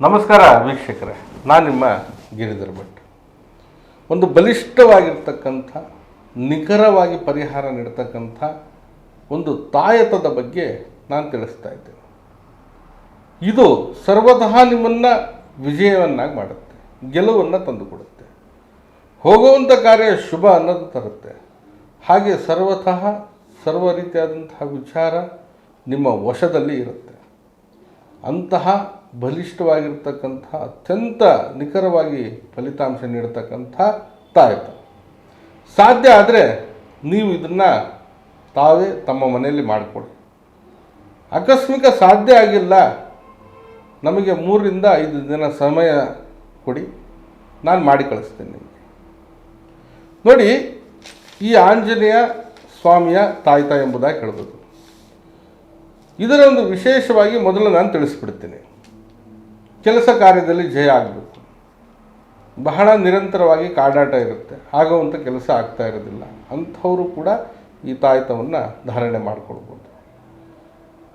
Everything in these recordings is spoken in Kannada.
ನಮಸ್ಕಾರ ವೀಕ್ಷಕರೇ, ನಾನು ನಿಮ್ಮ ಗಿರಿಧರ್ ಭಟ್. ಒಂದು ಬಲಿಷ್ಠವಾಗಿರ್ತಕ್ಕಂಥ, ನಿಖರವಾಗಿ ಪರಿಹಾರ ನೀಡ್ತಕ್ಕಂಥ ಒಂದು ತಾಯತದ ಬಗ್ಗೆ ನಾನು ತಿಳಿಸ್ತಾ ಇದ್ದೇನೆ. ಇದು ಸರ್ವತಃ ನಿಮ್ಮನ್ನು ವಿಜಯವನ್ನಾಗಿ ಮಾಡುತ್ತೆ, ಗೆಲುವನ್ನು ತಂದುಕೊಡುತ್ತೆ. ಹೋಗುವಂಥ ಕಾರ್ಯ ಶುಭ ಅನ್ನೋದು ತರುತ್ತೆ. ಹಾಗೆ ಸರ್ವತಃ ಸರ್ವ ರೀತಿಯಾದಂತಹ ವಿಚಾರ ನಿಮ್ಮ ವಶದಲ್ಲಿ ಇರುತ್ತೆ. ಅಂತಹ ಬಲಿಷ್ಠವಾಗಿರ್ತಕ್ಕಂಥ, ಅತ್ಯಂತ ನಿಖರವಾಗಿ ಫಲಿತಾಂಶ ನೀಡತಕ್ಕಂಥ ತಾಯತ ಸಾಧ್ಯ ಆದರೆ ನೀವು ಇದನ್ನು ತಾವೇ ತಮ್ಮ ಮನೆಯಲ್ಲಿ ಮಾಡಿಕೊಡಿ. ಆಕಸ್ಮಿಕ ಸಾಧ್ಯ ಆಗಿಲ್ಲ, ನಮಗೆ ಮೂರರಿಂದ ಐದು ದಿನ ಸಮಯ ಕೊಡಿ, ನಾನು ಮಾಡಿ ಕಳಿಸ್ತೇನೆ ನಿಮಗೆ. ನೋಡಿ, ಈ ಆಂಜನೇಯ ಸ್ವಾಮಿಯ ತಾಯ್ತ ಎಂಬುದಾಗಿ ಹೇಳ್ಬೋದು ಇದರ ಒಂದು ವಿಶೇಷವಾಗಿ ಮೊದಲು ನಾನು ತಿಳಿಸ್ಬಿಡ್ತೀನಿ. ಕೆಲಸ ಕಾರ್ಯದಲ್ಲಿ ಜಯ ಆಗಬೇಕು. ಬಹಳ ನಿರಂತರವಾಗಿ ಕಾಡಾಟ ಇರುತ್ತೆ. ಆಗುವಂಥ ಕೆಲಸ ಆಗ್ತಾ ಇರೋದಿಲ್ಲ. ಅಂಥವರು ಕೂಡ ಈ ತಾಯ್ತವನ್ನು ಧಾರಣೆ ಮಾಡಿಕೊಳ್ಬೋದು.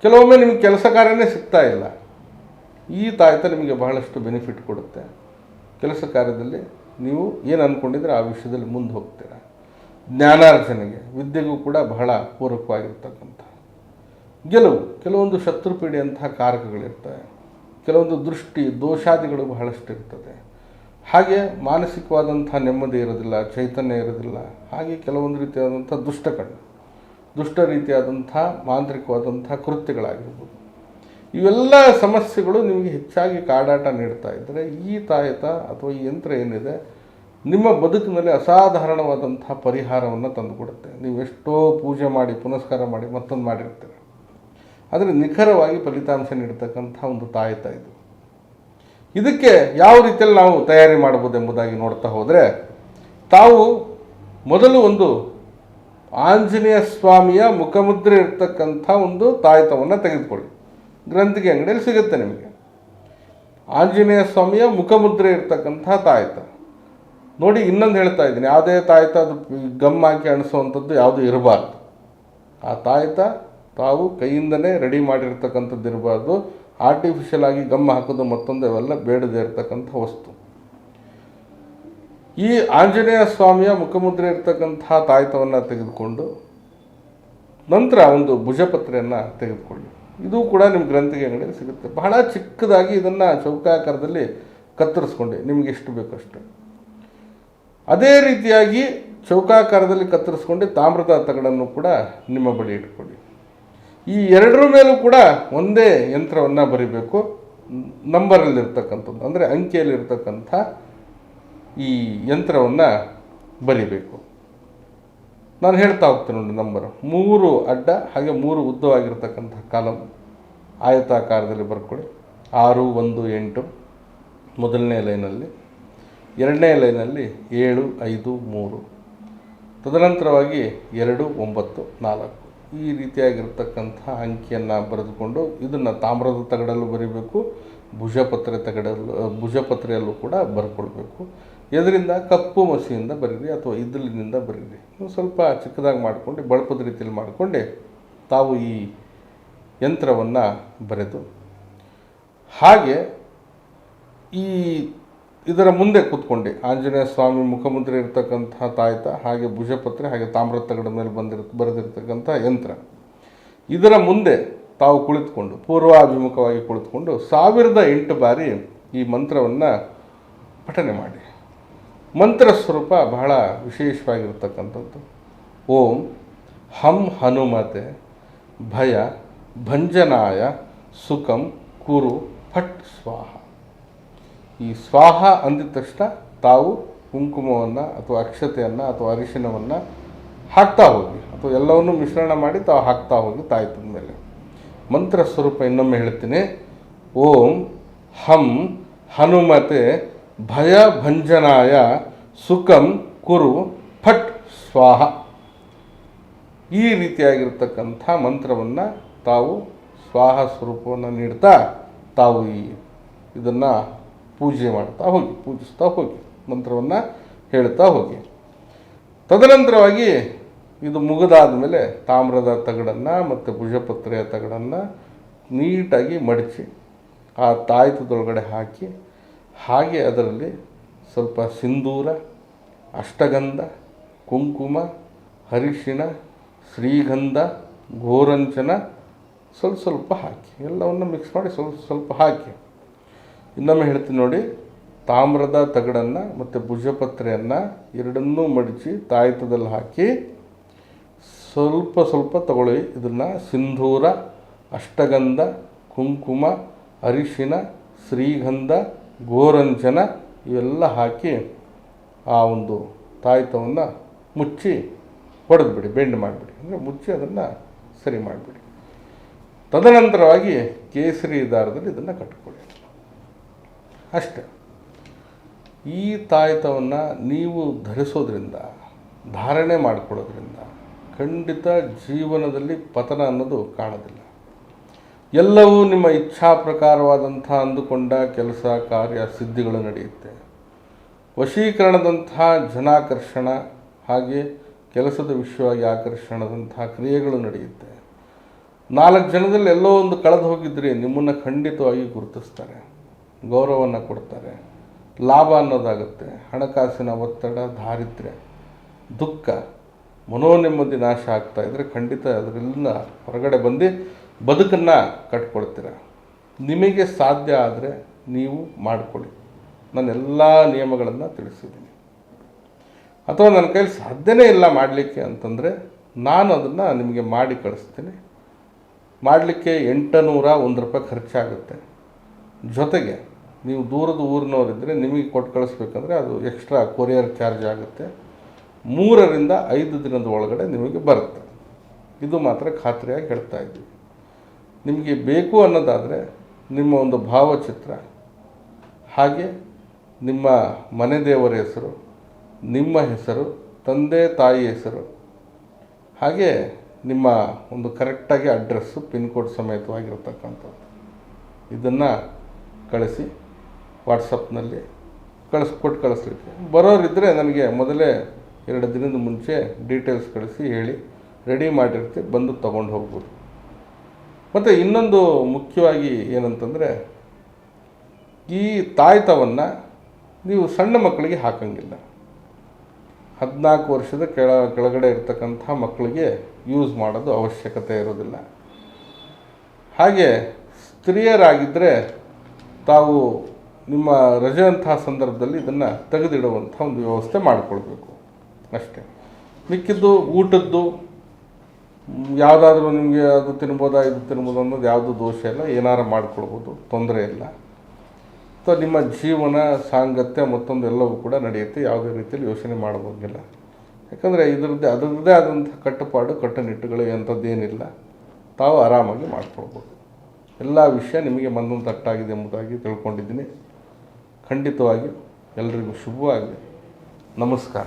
ಕೆಲವೊಮ್ಮೆ ನಿಮಗೆ ಕೆಲಸ ಕಾರ್ಯನೇ ಸಿಗ್ತಾ ಇಲ್ಲ. ಈ ತಾಯ್ತ ನಿಮಗೆ ಬಹಳಷ್ಟು ಬೆನಿಫಿಟ್ ಕೊಡುತ್ತೆ. ಕೆಲಸ ಕಾರ್ಯದಲ್ಲಿ ನೀವು ಏನು ಅಂದ್ಕೊಂಡಿದ್ರೆ ಆ ವಿಷಯದಲ್ಲಿ ಮುಂದೆ ಹೋಗ್ತೀರ. ಜ್ಞಾನಾರ್ಜನೆಗೆ ವಿದ್ಯೆಗೂ ಕೂಡ ಬಹಳ ಪೂರಕವಾಗಿರ್ತಕ್ಕಂಥ. ಗೆಲುವು. ಕೆಲವೊಂದು ಶತ್ರುಪೀಡೆಯಂತಹ ಕಾರಕಗಳಿರ್ತವೆ. ಕೆಲವೊಂದು ದೃಷ್ಟಿ ದೋಷಾದಿಗಳು ಬಹಳಷ್ಟು ಇರ್ತದೆ ಹಾಗೆ ಮಾನಸಿಕವಾದಂಥ ನೆಮ್ಮದಿ ಇರೋದಿಲ್ಲ, ಚೈತನ್ಯ ಇರೋದಿಲ್ಲ, ಹಾಗೆ ಕೆಲವೊಂದು ರೀತಿಯಾದಂಥ ದುಷ್ಟಕಣ್ಣು ದುಷ್ಟ ರೀತಿಯಾದಂಥ ಮಾಂತ್ರಿಕವಾದಂಥ ಕೃತ್ಯಗಳಾಗಿರ್ಬೋದು. ಇವೆಲ್ಲ ಸಮಸ್ಯೆಗಳು ನಿಮಗೆ ಹೆಚ್ಚಾಗಿ ಕಾಡಾಟ ನೀಡ್ತಾ ಇದ್ದರೆ ಈ ತಾಯತ ಅಥವಾ ಈ ಯಂತ್ರ ಏನಿದೆ ನಿಮ್ಮ ಬದುಕಿನಲ್ಲಿ ಅಸಾಧಾರಣವಾದಂಥ ಪರಿಹಾರವನ್ನು ತಂದುಕೊಡುತ್ತೆ. ನೀವು ಎಷ್ಟೋ ಪೂಜೆ ಮಾಡಿ ಪುನಸ್ಕಾರ ಮಾಡಿ ಮತ್ತೊಂದು ಮಾಡಿರ್ತೀರ. ಆದರೆ ನಿಖರವಾಗಿ ಫಲಿತಾಂಶ ನೀಡತಕ್ಕಂಥ ಒಂದು ತಾಯತ ಇದು. ಇದಕ್ಕೆ ಯಾವ ರೀತಿಯಲ್ಲಿ ನಾವು ತಯಾರಿ ಮಾಡ್ಬೋದು ಎಂಬುದಾಗಿ ನೋಡ್ತಾ ಹೋದರೆ, ತಾವು ಮೊದಲು ಒಂದು ಆಂಜನೇಯ ಸ್ವಾಮಿಯ ಮುಖಮುದ್ರೆ ಇರ್ತಕ್ಕಂಥ ಒಂದು ತಾಯತವನ್ನು ತೆಗೆದುಕೊಳ್ಳಿ. ಗ್ರಂಥಿಗೆ ಅಂಗಡಿಯಲ್ಲಿ ಸಿಗುತ್ತೆ ನಿಮಗೆ. ಆಂಜನೇಯ ಸ್ವಾಮಿಯ ಮುಖಮುದ್ರೆ ಇರ್ತಕ್ಕಂಥ ತಾಯತ ನೋಡಿ, ಇನ್ನೊಂದು ಹೇಳ್ತಾ ಇದ್ದೀನಿ. ಯಾವುದೇ ತಾಯತ ಅದು ಗಮ್ ಹಾಕಿ ಅಣಿಸುವಂಥದ್ದು ಯಾವುದು ಇರಬಾರ್ದು. ಆ ತಾಯತ ತಾವು ಕೈಯಿಂದಲೇ ರೆಡಿ ಮಾಡಿರ್ತಕ್ಕಂಥದ್ದು ಇರಬಾರ್ದು. ಆರ್ಟಿಫಿಷಿಯಲ್ ಆಗಿ ಗಮ್ ಹಾಕೋದು ಮತ್ತೊಂದು ಅವೆಲ್ಲ ಬೇಡದೇ ಇರತಕ್ಕಂಥ ವಸ್ತು. ಈ ಆಂಜನೇಯ ಸ್ವಾಮಿಯ ಮುಖಮುದ್ರೆ ಇರ್ತಕ್ಕಂಥ ತಾಯ್ತವನ್ನು ತೆಗೆದುಕೊಂಡು ನಂತರ ಒಂದು ಭುಜಪತ್ರೆಯನ್ನು ತೆಗೆದುಕೊಳ್ಳಿ ಇದು ಕೂಡ ನಿಮ್ಮ ಗ್ರಂಥಿಗೆ ಅಂಗಡಿಯಲ್ಲಿ ಸಿಗುತ್ತೆ. ಬಹಳ ಚಿಕ್ಕದಾಗಿ ಇದನ್ನು ಚೌಕಾಕಾರದಲ್ಲಿ ಕತ್ತರಿಸ್ಕೊಂಡೆ. ನಿಮಗೆ ಎಷ್ಟು ಬೇಕಷ್ಟು ಅದೇ ರೀತಿಯಾಗಿ ಚೌಕಾಕಾರದಲ್ಲಿ ಕತ್ತರಿಸ್ಕೊಂಡು ತಾಮ್ರದ ತಗಡನ್ನು ಕೂಡ ನಿಮ್ಮ ಬಳಿ ಇಟ್ಕೊಳ್ಳಿ. ಈ ಎರಡರ ಮೇಲೂ ಕೂಡ ಒಂದೇ ಯಂತ್ರವನ್ನು ಬರಿಬೇಕು. ನಂಬರಲ್ಲಿರ್ತಕ್ಕಂಥದ್ದು, ಅಂದರೆ ಅಂಕಿಯಲ್ಲಿರ್ತಕ್ಕಂಥ ಈ ಯಂತ್ರವನ್ನು ಬರಿಬೇಕು. ನಾನು ಹೇಳ್ತಾ ಹೋಗ್ತೇನೆ ನೋಡಿ ನಂಬರ್. ಮೂರು ಅಡ್ಡ, ಹಾಗೆ ಮೂರು ಉದ್ದವಾಗಿರ್ತಕ್ಕಂಥ ಕಾಲಮ್ ಆಯತಾಕಾರದಲ್ಲಿ ಬರ್ಕೊಳ್ಳಿ. ಆರು, ಒಂದು, ಎಂಟು ಮೊದಲನೇ ಲೈನಲ್ಲಿ, ಎರಡನೇ ಲೈನಲ್ಲಿ ಏಳು, ಐದು, ಮೂರು. ತದನಂತರವಾಗಿ ಎರಡು, ಒಂಬತ್ತು, ನಾಲ್ಕು. ಈ ರೀತಿಯಾಗಿರ್ತಕ್ಕಂಥ ಅಂಕಿಯನ್ನು ಬರೆದುಕೊಂಡು ಇದನ್ನು ತಾಮ್ರದ ತಗಡಲ್ಲೂ ಬರೀಬೇಕು, ಭುಜಪತ್ರೆ ತಗಡಲ್ಲೂ ಭುಜಪತ್ರೆಯಲ್ಲೂ ಕೂಡ ಬರ್ಕೊಳ್ಬೇಕು. ಇದರಿಂದ ಕಪ್ಪು ಮಸಿಯಿಂದ ಬರೀರಿ ಅಥವಾ ಇದ್ದಲಿನಿಂದ ಬರೀರಿ. ಸ್ವಲ್ಪ ಚಿಕ್ಕದಾಗಿ ಮಾಡಿಕೊಂಡು, ಬಳಪದ ರೀತಿಯಲ್ಲಿ ಮಾಡಿಕೊಂಡು ತಾವು ಈ ಯಂತ್ರವನ್ನು ಬರೆದು, ಹಾಗೆ ಈ ಇದರ ಮುಂದೆ ಕೂತ್ಕೊಂಡೆ. ಆಂಜನೇಯ ಸ್ವಾಮಿ ಮುಖಮುದ್ರೆ ಇರ್ತಕ್ಕಂಥ ತಾಯ್ತ, ಹಾಗೆ ಭುಜಪತ್ರೆ, ಹಾಗೆ ತಾಮ್ರ ತಗಡ ಮೇಲೆ ಬಂದಿರ ಬರೆದಿರ್ತಕ್ಕಂಥ ಯಂತ್ರ. ಇದರ ಮುಂದೆ ತಾವು ಕುಳಿತುಕೊಂಡು, ಪೂರ್ವಾಭಿಮುಖವಾಗಿ ಕುಳಿತುಕೊಂಡು ಸಾವಿರದ ಎಂಟು ಬಾರಿ ಈ ಮಂತ್ರವನ್ನು ಪಠನೆ ಮಾಡಿ. ಮಂತ್ರ ಸ್ವರೂಪ ಬಹಳ ವಿಶೇಷವಾಗಿರ್ತಕ್ಕಂಥದ್ದು. ಓಂ ಹಂ ಹನುಮತೆ ಭಯ ಭಂಜನಾಯ ಸುಖಂ ಕುರು ಫಟ್ ಸ್ವಾಹ. ಈ ಸ್ವಾಹ ಅಂದಿದ ತಕ್ಷಣ ತಾವು ಕುಂಕುಮವನ್ನು ಅಥವಾ ಅಕ್ಷತೆಯನ್ನು ಅಥವಾ ಅರಿಶಿನವನ್ನು ಹಾಕ್ತಾ ಹೋಗಿ, ಅಥವಾ ಎಲ್ಲವನ್ನು ಮಿಶ್ರಣ ಮಾಡಿ ತಾವು ಹಾಕ್ತಾ ಹೋಗಿ ತಾಯ್ತದ ಮೇಲೆ. ಮಂತ್ರ ಸ್ವರೂಪ ಇನ್ನೊಮ್ಮೆ ಹೇಳ್ತೀನಿ. ಓಂ ಹಂ ಹನುಮತೆ ಭಯ ಭಂಜನಾಯ ಸುಖಂ ಕುರು ಫಟ್ ಸ್ವಾಹ. ಈ ರೀತಿಯಾಗಿರ್ತಕ್ಕಂಥ ಮಂತ್ರವನ್ನು ತಾವು ಸ್ವಾಹ ಸ್ವರೂಪವನ್ನು ನೀಡ್ತಾ ತಾವು ಈ ಇದನ್ನು ಪೂಜೆ ಮಾಡ್ತಾ ಹೋಗಿ, ಪೂಜಿಸ್ತಾ ಹೋಗಿ, ಮಂತ್ರವನ್ನು ಹೇಳ್ತಾ ಹೋಗಿ. ತದನಂತರವಾಗಿ ಇದು ಮುಗಿದಾದ ಮೇಲೆ ತಾಮ್ರದ ತಗಡನ್ನು ಮತ್ತು ಭುಜಪತ್ರೆಯ ತಗಡನ್ನು ನೀಟಾಗಿ ಮಡಚಿ ಆ ತಾಯ್ತದೊಳಗಡೆ ಹಾಕಿ, ಹಾಗೆ ಅದರಲ್ಲಿ ಸ್ವಲ್ಪ ಸಿಂಧೂರ, ಅಷ್ಟಗಂಧ, ಕುಂಕುಮ ಹರಿಶಿಣ ಶ್ರೀಗಂಧ, ಗೋರಂಚನ ಸ್ವಲ್ಪ ಸ್ವಲ್ಪ ಹಾಕಿ, ಎಲ್ಲವನ್ನು ಮಿಕ್ಸ್ ಮಾಡಿ ಸ್ವಲ್ಪ ಸ್ವಲ್ಪ ಹಾಕಿ. ಇನ್ನೊಮ್ಮೆ ಹೇಳ್ತೀನಿ ನೋಡಿ, ತಾಮ್ರದ ತಗಡನ್ನು ಮತ್ತು ಭುಜಪತ್ರೆಯನ್ನು ಎರಡನ್ನೂ ಮಡಚಿ ತಾಯ್ತದಲ್ಲಿ ಹಾಕಿ ಸ್ವಲ್ಪ ಸ್ವಲ್ಪ ತಗೊಳ್ಳಿ. ಇದನ್ನು ಸಿಂಧೂರ, ಅಷ್ಟಗಂಧ, ಕುಂಕುಮ, ಅರಿಶಿನ, ಶ್ರೀಗಂಧ, ಗೋರಂಜನ ಇವೆಲ್ಲ ಹಾಕಿ ಆ ಒಂದು ತಾಯ್ತವನ್ನು ಮುಚ್ಚಿ ಹೊಡೆದ್ಬಿಡಿ ಬೆಂಡ್ ಮಾಡಿಬಿಡಿ. ಅಂದರೆ ಮುಚ್ಚಿ ಅದನ್ನು ಸರಿ ಮಾಡಿಬಿಡಿ. ತದನಂತರವಾಗಿ ಕೇಸರಿ ದಾರದಲ್ಲಿ ಇದನ್ನು ಕಟ್ಕೊಳ್ಳಿ. ಅಷ್ಟೆ. ಈ ತಾಯ್ತವನ್ನು ನೀವು ಧರಿಸೋದ್ರಿಂದ, ಧಾರಣೆ ಮಾಡಿಕೊಳ್ಳೋದ್ರಿಂದ ಖಂಡಿತ ಜೀವನದಲ್ಲಿ ಪತನ ಅನ್ನೋದು ಕಾಣೋದಿಲ್ಲ. ಎಲ್ಲವೂ ನಿಮ್ಮ ಇಚ್ಛಾ ಪ್ರಕಾರವಾದಂಥ ಅಂದುಕೊಂಡ ಕೆಲಸ, ಕಾರ್ಯ, ಸಿದ್ಧಿಗಳು ನಡೆಯುತ್ತೆ. ವಶೀಕರಣದಂತಹ ಜನಾಕರ್ಷಣ ಹಾಗೆ ಕೆಲಸದ ವಿಷಯವಾಗಿ ಆಕರ್ಷಣದಂತಹ ಕ್ರಿಯೆಗಳು ನಡೆಯುತ್ತೆ. ನಾಲ್ಕು ಜನದಲ್ಲಿ ಎಲ್ಲೋ ಒಂದು ಕಳೆದು ಹೋಗಿದ್ದರೆ ನಿಮ್ಮನ್ನು ಖಂಡಿತವಾಗಿ ಗುರುತಿಸ್ತಾರೆ. ಗೌರವವನ್ನು ಕೊಡ್ತಾರೆ. ಲಾಭ ಅನ್ನೋದಾಗುತ್ತೆ. ಹಣಕಾಸಿನ ಒತ್ತಡ, ದಾರಿದ್ರ್ಯ, ದುಃಖ, ಮನೋನೆಮ್ಮದಿ ನಾಶ ಆಗ್ತಾ ಇದ್ದರೆ ಖಂಡಿತ ಅದರಿಂದ ಹೊರಗಡೆ ಬಂದು ಬದುಕನ್ನು ಕಟ್ಕೊಳ್ತೀರ. ನಿಮಗೆ ಸಾಧ್ಯ ಆದರೆ ನೀವು ಮಾಡಿಕೊಳ್ಳಿ. ನಾನು ಎಲ್ಲ ನಿಯಮಗಳನ್ನು ತಿಳಿಸಿದ್ದೀನಿ. ಅಥವಾ ನನ್ನ ಕೈಲಿ ಸಾಧ್ಯನೇ ಇಲ್ಲ ಮಾಡಲಿಕ್ಕೆ ಅಂತಂದರೆ ನಾನು ಅದನ್ನು ನಿಮಗೆ ಮಾಡಿ ಕಳಿಸ್ತೀನಿ. ಮಾಡಲಿಕ್ಕೆ ಎಂಟು ನೂರ ಒಂದು ರೂಪಾಯಿ ಖರ್ಚಾಗುತ್ತೆ. ಜೊತೆಗೆ ನೀವು ದೂರದ ಊರಿನವರಿದ್ದರೆ ನಿಮಗೆ ಕೊಟ್ಟು ಕಳಿಸ್ಬೇಕಂದ್ರೆ ಅದು ಎಕ್ಸ್ಟ್ರಾ ಕೊರಿಯರ್ ಚಾರ್ಜ್ ಆಗುತ್ತೆ. ಮೂರರಿಂದ ಐದು ದಿನದ ಒಳಗಡೆ ನಿಮಗೆ ಬರುತ್ತೆ. ಇದು ಮಾತ್ರ ಖಾತ್ರಿಯಾಗಿ ಹೇಳ್ತಾ ಇದ್ದೀವಿ. ನಿಮಗೆ ಬೇಕು ಅನ್ನೋದಾದರೆ ನಿಮ್ಮ ಒಂದು ಭಾವಚಿತ್ರ, ಹಾಗೆ ನಿಮ್ಮ ಮನೆ ದೇವರ ಹೆಸರು, ನಿಮ್ಮ ಹೆಸರು, ತಂದೆ ತಾಯಿ ಹೆಸರು, ಹಾಗೆ ನಿಮ್ಮ ಒಂದು ಕರೆಕ್ಟಾಗಿ ಅಡ್ರೆಸ್ಸು, ಪಿನ್ ಕೋಡ್ ಸಮೇತವಾಗಿರ್ತಕ್ಕಂಥದ್ದು. ಇದನ್ನು ಕಳಿಸಿ. ವಾಟ್ಸಪ್ನಲ್ಲಿ ಕಳಿಸ್ಕೊಟ್ಟು ಕಳಿಸ್ಲಿಕ್ಕೆ. ಬರೋರಿದ್ದರೆ ನನಗೆ ಮೊದಲೇ ಎರಡು ದಿನದ ಮುಂಚೆ ಡೀಟೇಲ್ಸ್ ಕಳಿಸಿ ಹೇಳಿ, ರೆಡಿ ಮಾಡಿರ್ತೀವಿ ಬಂದು ತೊಗೊಂಡು ಹೋಗ್ಬೋದು. ಮತ್ತು ಇನ್ನೊಂದು ಮುಖ್ಯವಾಗಿ ಏನಂತಂದರೆ, ಈ ತಾಯ್ತವನ್ನು ನೀವು ಸಣ್ಣ ಮಕ್ಕಳಿಗೆ ಹಾಕಂಗಿಲ್ಲ. ಹದಿನಾಲ್ಕು ವರ್ಷದ ಕೆಳ, ಕೆಳಗಡೆ ಇರ್ತಕ್ಕಂಥ ಮಕ್ಕಳಿಗೆ ಯೂಸ್ ಮಾಡೋದು ಅವಶ್ಯಕತೆ ಇರೋದಿಲ್ಲ. ಹಾಗೆ ಸ್ತ್ರೀಯರಾಗಿದ್ದರೆ ತಾವು ನಿಮ್ಮ ರಜೆ ಅಂತಹ ಸಂದರ್ಭದಲ್ಲಿ ಇದನ್ನು ತೆಗೆದಿಡುವಂಥ ಒಂದು ವ್ಯವಸ್ಥೆ ಮಾಡಿಕೊಳ್ಬೇಕು. ಅಷ್ಟೇ. ಮಿಕ್ಕಿದ್ದು, ಊಟದ್ದು ಯಾವುದಾದ್ರೂ ನಿಮಗೆ ಅದು ತಿನ್ಬೋದಾ, ಇದು ತಿನ್ಬೋದು ಅನ್ನೋದು ಯಾವುದು ದೋಷ ಇಲ್ಲ. ಏನಾರು ಮಾಡ್ಕೊಳ್ಬೋದು. ತೊಂದರೆ ಇಲ್ಲ. ಅಥವಾ ನಿಮ್ಮ ಜೀವನ, ಸಾಂಗತ್ಯ ಮತ್ತೊಂದು ಎಲ್ಲವೂ ಕೂಡ ನಡೆಯುತ್ತೆ. ಯಾವುದೇ ರೀತಿಯಲ್ಲಿ ಯೋಚನೆ ಮಾಡೋಂಗಿಲ್ಲ. ಯಾಕಂದರೆ ಇದರದ್ದೇ, ಅದರದ್ದೇ ಆದಂಥ ಕಟ್ಟುಪಾಡು, ಕಟ್ಟುನಿಟ್ಟುಗಳು ಅಂಥದ್ದೇನಿಲ್ಲ ತಾವು ಆರಾಮಾಗಿ ಮಾಡ್ಕೊಳ್ಬೋದು. ಎಲ್ಲ ವಿಷಯ ನಿಮಗೆ ಮಂದೊಂದು ತಟ್ಟಾಗಿದೆ ಎಂಬುದಾಗಿ ತಿಳ್ಕೊಂಡಿದ್ದೀನಿ. ಖಂಡಿತವಾಗಿ ಎಲ್ರಿಗೂ ಶುಭವಾಗಲಿ. ನಮಸ್ಕಾರ.